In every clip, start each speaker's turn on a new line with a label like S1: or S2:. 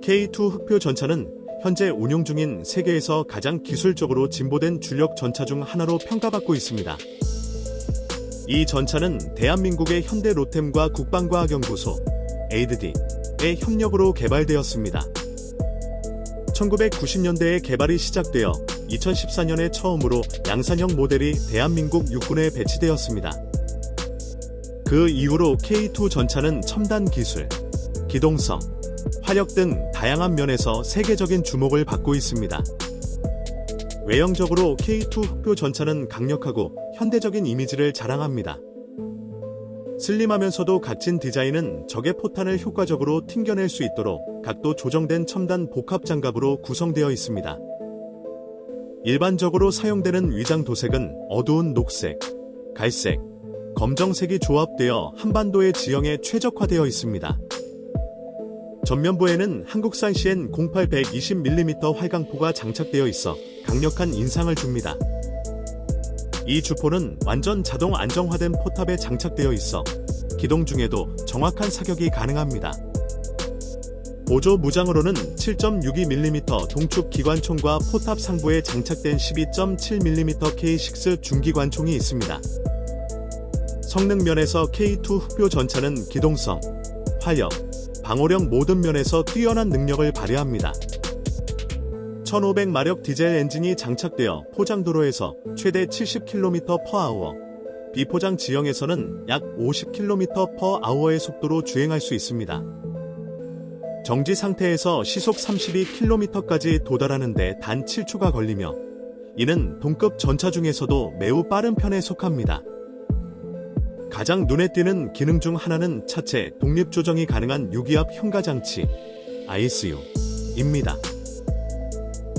S1: K2 흑표 전차는 현재 운용 중인 세계에서 가장 기술적으로 진보된 주력 전차 중 하나로 평가받고 있습니다. 이 전차는 대한민국의 현대 로템과 국방과학연구소 에이드디의 협력으로 개발되었습니다. 1990년대에 개발이 시작되어 2014년에 처음으로 양산형 모델이 대한민국 육군에 배치되었습니다. 그 이후로 K2 전차는 첨단 기술, 기동성, 화력 등 다양한 면에서 세계적인 주목을 받고 있습니다. 외형적으로 K2 흑표 전차는 강력하고 현대적인 이미지를 자랑합니다. 슬림하면서도 각진 디자인은 적의 포탄을 효과적으로 튕겨낼 수 있도록 각도 조정된 첨단 복합 장갑으로 구성되어 있습니다. 일반적으로 사용되는 위장 도색은 어두운 녹색, 갈색, 검정색이 조합되어 한반도의 지형에 최적화되어 있습니다. 전면부에는 한국산 CN 08 120mm 활강포가 장착되어 있어 강력한 인상을 줍니다. 이 주포는 완전 자동 안정화된 포탑에 장착되어 있어 기동 중에도 정확한 사격이 가능합니다. 보조 무장으로는 7.62mm 동축 기관총과 포탑 상부에 장착된 12.7mm K6 중기관총이 있습니다. 성능 면에서 K2 흑표 전차는 기동성, 화력, 방호력 모든 면에서 뛰어난 능력을 발휘합니다. 1500마력 디젤 엔진이 장착되어 포장도로에서 최대 70km/h, 비포장 지형에서는 약 50km/h의 속도로 주행할 수 있습니다. 정지 상태에서 시속 32km까지 도달하는데 단 7초가 걸리며 이는 동급 전차 중에서도 매우 빠른 편에 속합니다. 가장 눈에 띄는 기능 중 하나는 차체 독립 조정이 가능한 유기압 현가 장치 ISU입니다.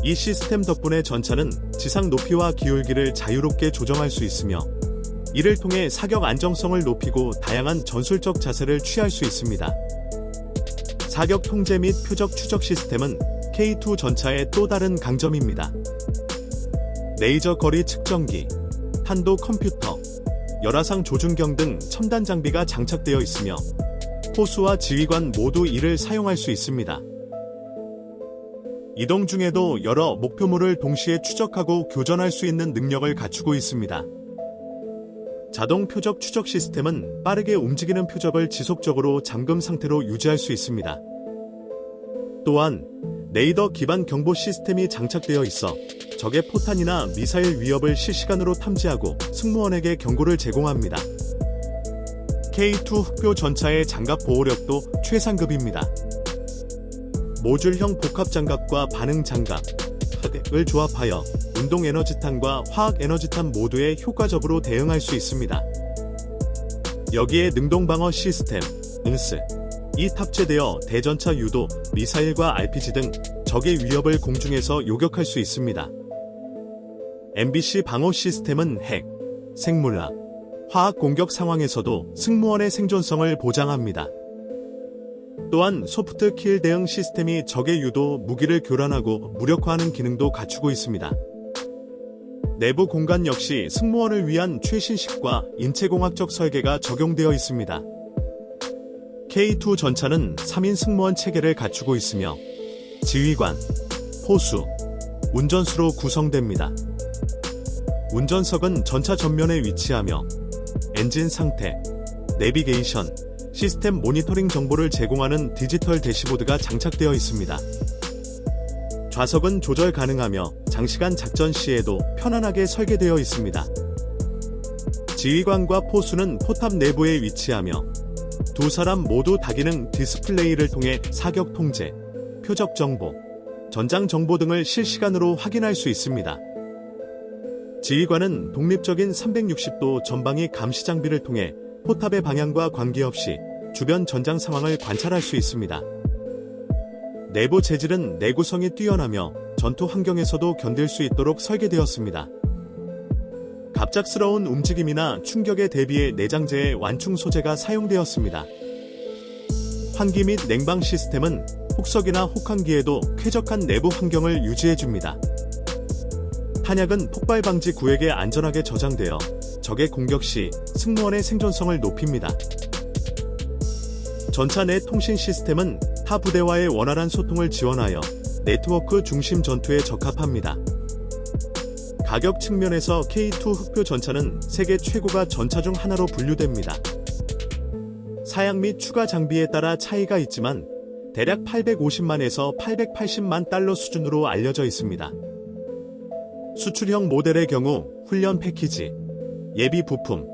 S1: 이 시스템 덕분에 전차는 지상 높이와 기울기를 자유롭게 조정할 수 있으며 이를 통해 사격 안정성을 높이고 다양한 전술적 자세를 취할 수 있습니다. 사격 통제 및 표적 추적 시스템은 K2 전차의 또 다른 강점입니다. 레이저 거리 측정기, 탄도 컴퓨터, 열화상 조준경 등 첨단 장비가 장착되어 있으며 호수와 지휘관 모두 이를 사용할 수 있습니다. 이동 중에도 여러 목표물을 동시에 추적하고 교전할 수 있는 능력을 갖추고 있습니다. 자동 표적 추적 시스템은 빠르게 움직이는 표적을 지속적으로 잠금 상태로 유지할 수 있습니다. 또한 레이더 기반 경보 시스템이 장착되어 있어 적의 포탄이나 미사일 위협을 실시간으로 탐지하고 승무원에게 경고를 제공합니다. K2 흑표 전차의 장갑 보호력도 최상급입니다. 모듈형 복합 장갑과 반응 장갑, 을 조합하여 운동 에너지탄과 화학 에너지탄 모두에 효과적으로 대응할 수 있습니다. 여기에 능동 방어 시스템, 은스, 이 탑재되어 대전차 유도, 미사일과 RPG 등 적의 위협을 공중에서 요격할 수 있습니다. MBC 방어 시스템은 핵, 생물학, 화학 공격 상황에서도 승무원의 생존성을 보장합니다. 또한 소프트 킬 대응 시스템이 적의 유도, 무기를 교란하고 무력화하는 기능도 갖추고 있습니다. 내부 공간 역시 승무원을 위한 최신식과 인체공학적 설계가 적용되어 있습니다. K2 전차는 3인 승무원 체계를 갖추고 있으며 지휘관, 포수, 운전수로 구성됩니다. 운전석은 전차 전면에 위치하며 엔진 상태, 내비게이션, 시스템 모니터링 정보를 제공하는 디지털 대시보드가 장착되어 있습니다. 좌석은 조절 가능하며 장시간 작전 시에도 편안하게 설계되어 있습니다. 지휘관과 포수는 포탑 내부에 위치하며 두 사람 모두 다기능 디스플레이를 통해 사격 통제, 표적 정보, 전장 정보 등을 실시간으로 확인할 수 있습니다. 지휘관은 독립적인 360도 전방위 감시 장비를 통해 포탑의 방향과 관계없이 주변 전장 상황을 관찰할 수 있습니다. 내부 재질은 내구성이 뛰어나며 전투 환경에서도 견딜 수 있도록 설계되었습니다. 갑작스러운 움직임이나 충격에 대비해 내장재의 완충 소재가 사용되었습니다. 환기 및 냉방 시스템은 혹석이나 혹한기에도 쾌적한 내부 환경을 유지해줍니다. 한약은 폭발 방지 구역에 안전하게 저장되어 적의 공격 시 승무원의 생존성을 높입니다. 전차 내 통신 시스템은 타 부대와의 원활한 소통을 지원하여 네트워크 중심 전투에 적합합니다. 가격 측면에서 K2 흑표 전차는 세계 최고가 전차 중 하나로 분류됩니다. 사양 및 추가 장비에 따라 차이가 있지만 대략 850만에서 880만 달러 수준으로 알려져 있습니다. 수출형 모델의 경우 훈련 패키지, 예비 부품,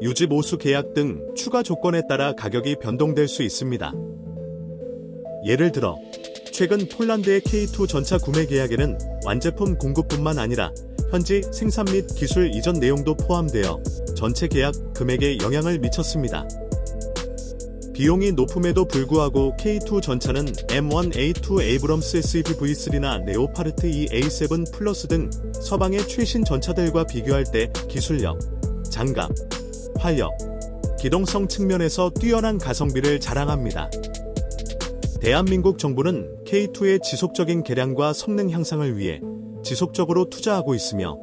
S1: 유지 보수 계약 등 추가 조건에 따라 가격이 변동될 수 있습니다. 예를 들어 최근 폴란드의 K2 전차 구매 계약에는 완제품 공급뿐만 아니라 현지 생산 및 기술 이전 내용도 포함되어 전체 계약 금액에 영향을 미쳤습니다. 비용이 높음에도 불구하고 K2 전차는 M1A2 에이브럼스 SUV-V3나 네오파르트 EA7 플러스 등 서방의 최신 전차들과 비교할 때 기술력, 장갑, 활력, 기동성 측면에서 뛰어난 가성비를 자랑합니다. 대한민국 정부는 K2의 지속적인 개량과 성능 향상을 위해 지속적으로 투자하고 있으며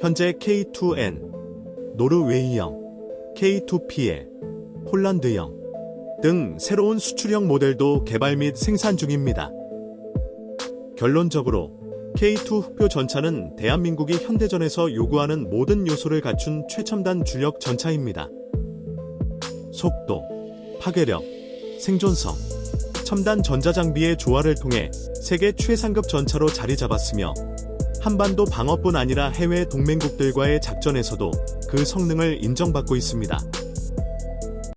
S1: 현재 K2N, 노르웨이형, K2PL, 폴란드형 등 새로운 수출형 모델도 개발 및 생산 중입니다. 결론적으로 K2 흑표 전차는 대한민국이 현대전에서 요구하는 모든 요소를 갖춘 최첨단 주력 전차입니다. 속도, 파괴력, 생존성, 첨단 전자장비의 조화를 통해 세계 최상급 전차로 자리 잡았으며 한반도 방어뿐 아니라 해외 동맹국들과의 작전에서도 그 성능을 인정받고 있습니다.